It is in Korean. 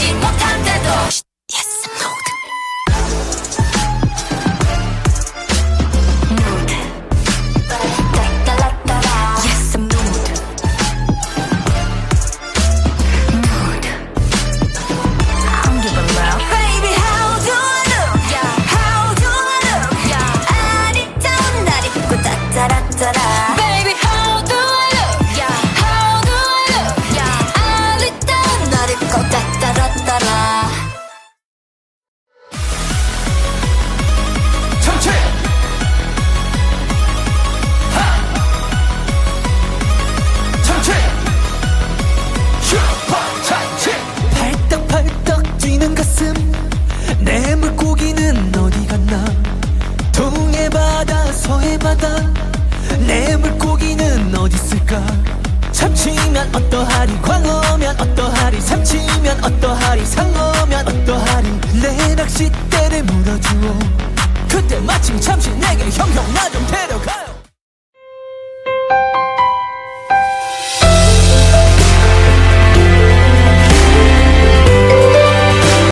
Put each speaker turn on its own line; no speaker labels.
did 서해 바다 내 물고기는 어디 있을까? 참치면 어떠하리? 광어면 어떠하리? 삼치면 어떠하리? 상어면 어떠하리? 내 낚싯대를 물어주오 그때 마침 잠시 내게 형형 나좀